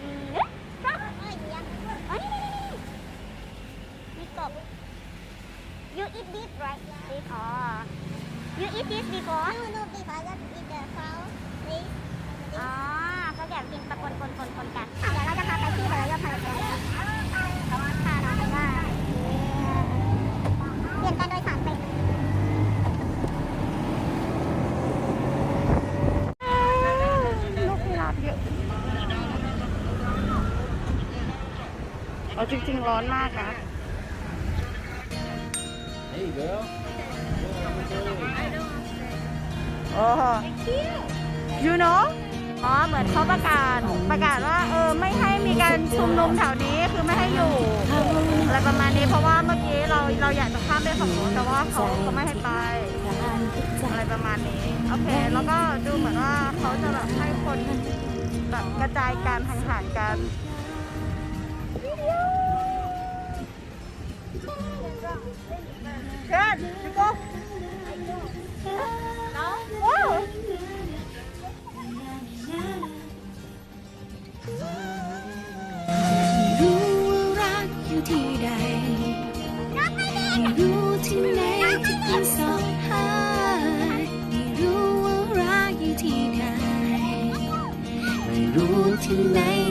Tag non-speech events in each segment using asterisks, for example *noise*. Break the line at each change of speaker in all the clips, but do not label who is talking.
อืมเอ๊ะฟรอกอ๋อนี่นี่นี่นี่มีกบ you eat this right this อ๋อ you eat this before
No, no, beef. I just eat the cow. Please.
อ๋อเขาอยากกินปะปนปนปนปนกันอะเดี๋ยวเราจะพาไปที่เบอร์ยอพาราไดซ์พาน้องไปว่าเปลี่ยนการโดยสารไปลูกพิราบ เยอะเอาจริงๆ ร้อนมากนะ
Hey girl.
โอ้ you know อ๋อ เหมือนเขาประกาศ ประกาศว่า เออ ไม่ให้มีการชุมนุมแถวนี้ คือไม่ให้อยู่ อะไรประมาณนี้ เพราะว่าเมื่อกี้เรา เราอยากจะข้ามไปฝั่งโน้นแต่ว่าเขาเขาไม่ให้ไป อะไรประมาณนี้ โอเค แล้วก็ดูเหมือนว่าเขาจะแบบให้คน แบบกระจายการห่างๆกัน
รู้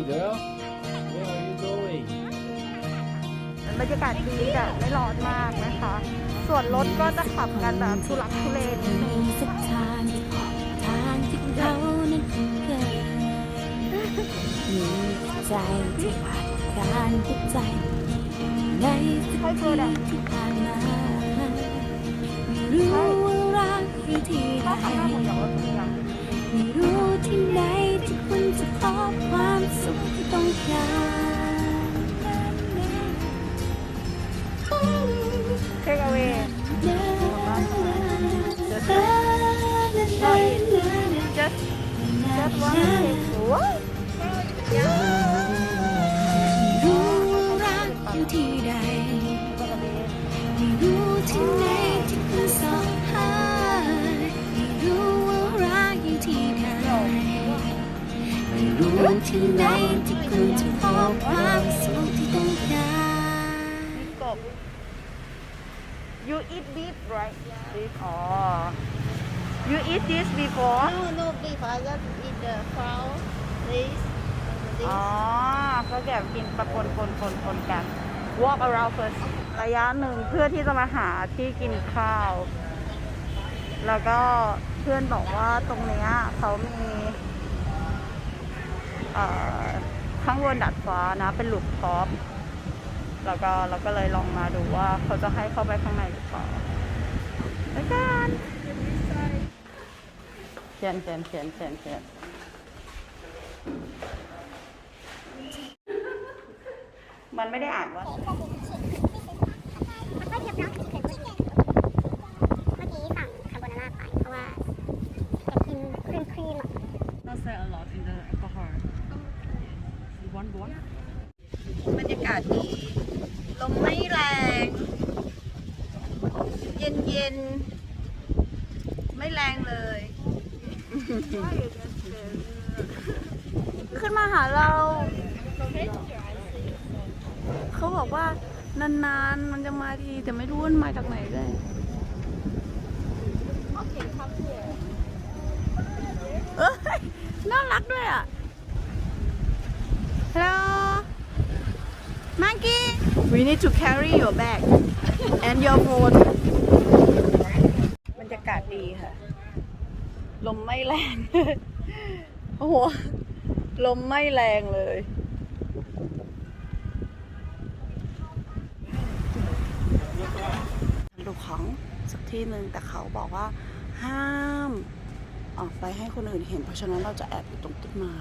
Hey girl. Where are you going?
บรรยากาศดีแต่ไม่ร้อนมากนะคะ ส่วนรถก็จะขับกันแบบทุลักทุเลนิดนึง
มีสักทางทางที่เรานั้นคุ้นเคยมีใจที่ขาดการเข้าใจ ในสักทีที่ผ่านมาไม่รู้ว่ารักอยู่ที่
ก็
ใด
Take away. Just just one take what
ไม่รู้ที่ไหนที่คุณจะพบความสุขที่ต้องการ
กบ you eat beef right beef อ๋อ you eat this before
No, no beef. I just eat the cow. Please.
อ๋อเขาแอบกินปะปนปนปนปนกัน walk around first ระยะหนึ่งเพื่อที่จะมาหาที่กินข้าว แล้วก็เพื่อนบอกว่าตรงเนี้ยเขามีเอ่อ ข้างบนดัดฟ้านะ เป็นหลุมท็อปแล้วก็เราก็เลยลองมาดูว่าเขาจะให้เข้าไปข้างในหรือเปล่าไปกันเขียนเขียนเขียนเขียนเขียนมันไม่ได้อ่านว่า
มันก็เทียบเนาะเผ็ดเมื่อกี้สั่งคาโบนาร่าไปเพราะว่าอยากกินครีมครีมอะ
Not say a lot in the alcohol. You want one?
บรรยากาศดี ลมไม่แรง เย็นเย็นๆไม่แรงเลย ขึ้นมาหาเรา เขาบอกว่านานๆ มันจะมาที แต่ไม่รู้ว่ามันมาจากไหนเลยเอ้ยน่ารักด้วยอะ Hello Monkey we need to carry your bag and your phone บรรยากาศดีค่ะ ลมไม่แรง โอ้โห ลมไม่แรงเลย ดูของสักที่หนึ่งแต่เขาบอกว่าห้าม
ออกไปให้คนอื่นเห็น เพราะฉะนั้นเราจะแอบอยู่ตรงต้นไม้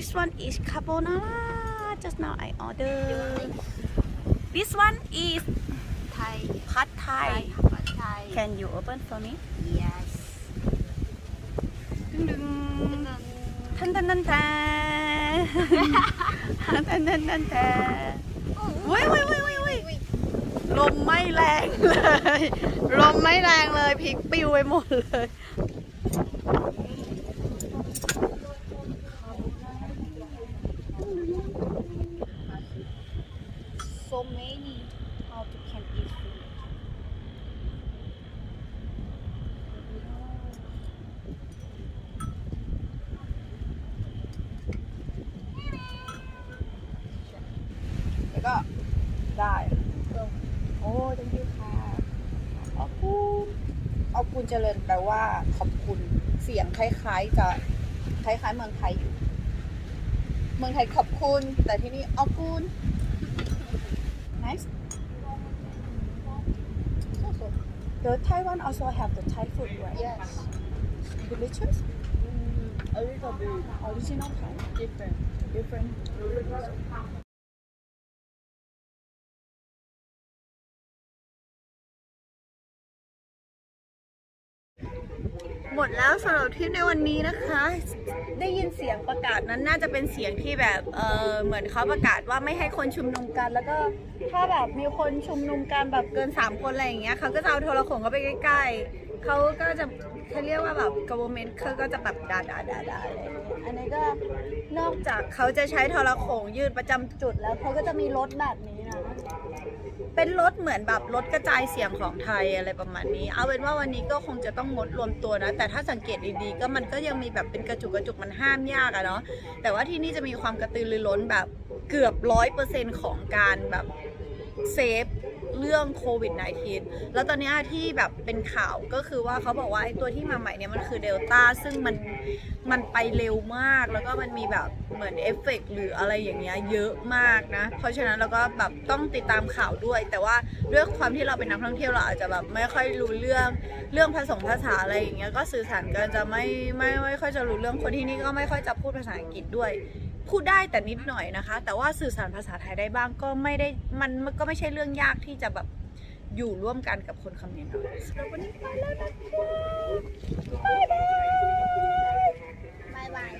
This one is carbonara. Just now I ordered. This one is
Thai.
Pad Thai.
Pad Thai.
Can you open for me?
Yes.
Dun dun. Dun dun dun dun. *laughs* Dun dun dun dun. อุ้ยอุ้ยอุ้ยอุ้ยอุ้ยลมไม่แรงเลย so many how to can eat food แล้วก็ได้โอ้จังยูค่ะขอบคุณขอบคุณเจริญแปลว่า ขอบคุณเสียงคล้ายๆจะคล้ายๆเมืองไทยอยู่ เมืองไทยขอบคุณ แต่ที่นี่ขอบคุณ nice so so the Taiwan also have the Thai food right?
Yes.
delicious?
Mm, a little bit.
Original Thai?
Different.
different หมดแล้วสำหรับทริปในวันนี้นะคะ ได้ยินเสียงประกาศนั้นน่าจะเป็นเสียงที่แบบเออเหมือนเขาประกาศว่าไม่ให้คนชุมนุมกัน แล้วก็ถ้าแบบมีคนชุมนุมกันแบบเกิน 3 คนอะไรอย่างเงี้ยเขาก็จะเอาโทรโขงเขาไปใกล้ๆเขาก็จะเขาเรียกว่าแบบ government เขาก็จะแบบด่าด่าด่าด่าอะไรอย่างเงี้ยอันนี้ก็นอกจากเขาจะใช้โทรโขงยืนประจำจุดแล้วเขาก็จะมีรถแบบนี้นะ เป็นรถเหมือนแบบรถกระจายเสียงของไทยอะไรประมาณนี้ เอาเป็นว่าวันนี้ก็คงจะต้องงดรวมตัวนะ แต่ถ้าสังเกตดีๆ ก็มันก็ยังมีแบบเป็นกระจุกกระจุกมันห้ามยากอะเนาะ แต่ว่าที่นี่จะมีความกระตือรือร้นแบบเกือบร้อยเปอร์เซ็นของการแบบเซฟ เรื่องโควิด -19 แล้วตอนนี้ที่แบบเป็นข่าวก็คือว่าเขาบอกว่าไอ้ตัวที่มาใหม่เนี่ยมันคือเดลต้าซึ่งมันมันไปเร็วมาก แล้วก็มันมีแบบเหมือนเอฟเฟกต์หรืออะไรอย่างเงี้ยเยอะมากนะ เพราะฉะนั้นเราก็แบบต้องติดตามข่าวด้วย แต่ว่าด้วยความที่เราเป็นนักท่องเที่ยวเราอาจจะแบบไม่ค่อยรู้เรื่องเรื่องภาษาภาษาอะไรอย่างเงี้ยก็สื่อสารกันจะไม่ไม่ไม่ค่อยจะรู้เรื่องคนที่นี่ก็ไม่ค่อยจะพูดภาษาอังกฤษด้วย พูดได้แต่นิดหน่อยนะคะ แต่ว่าสื่อสารภาษาไทยได้บ้างก็ไม่ได้มันมันก็ไม่ใช่เรื่องยากที่จะแบบอยู่ร่วมกันกับคนคอมเมนต์เอาสำหรับวันนี้ไปแล้วนะคะบ๊ายบาย
บายบาย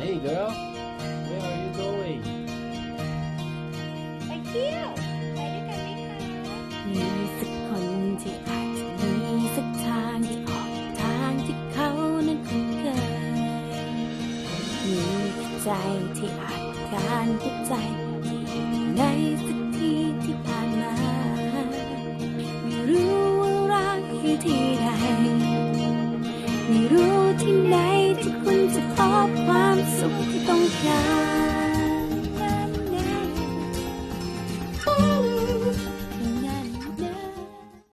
Hey, girl. า
รพบใจในสักทีที่ผ่านมา ไม่รู้ว่ารักอยู่ที่ใดไม่รู้ที่ไหนที่คุณจะพบความสุขที่ต้องการ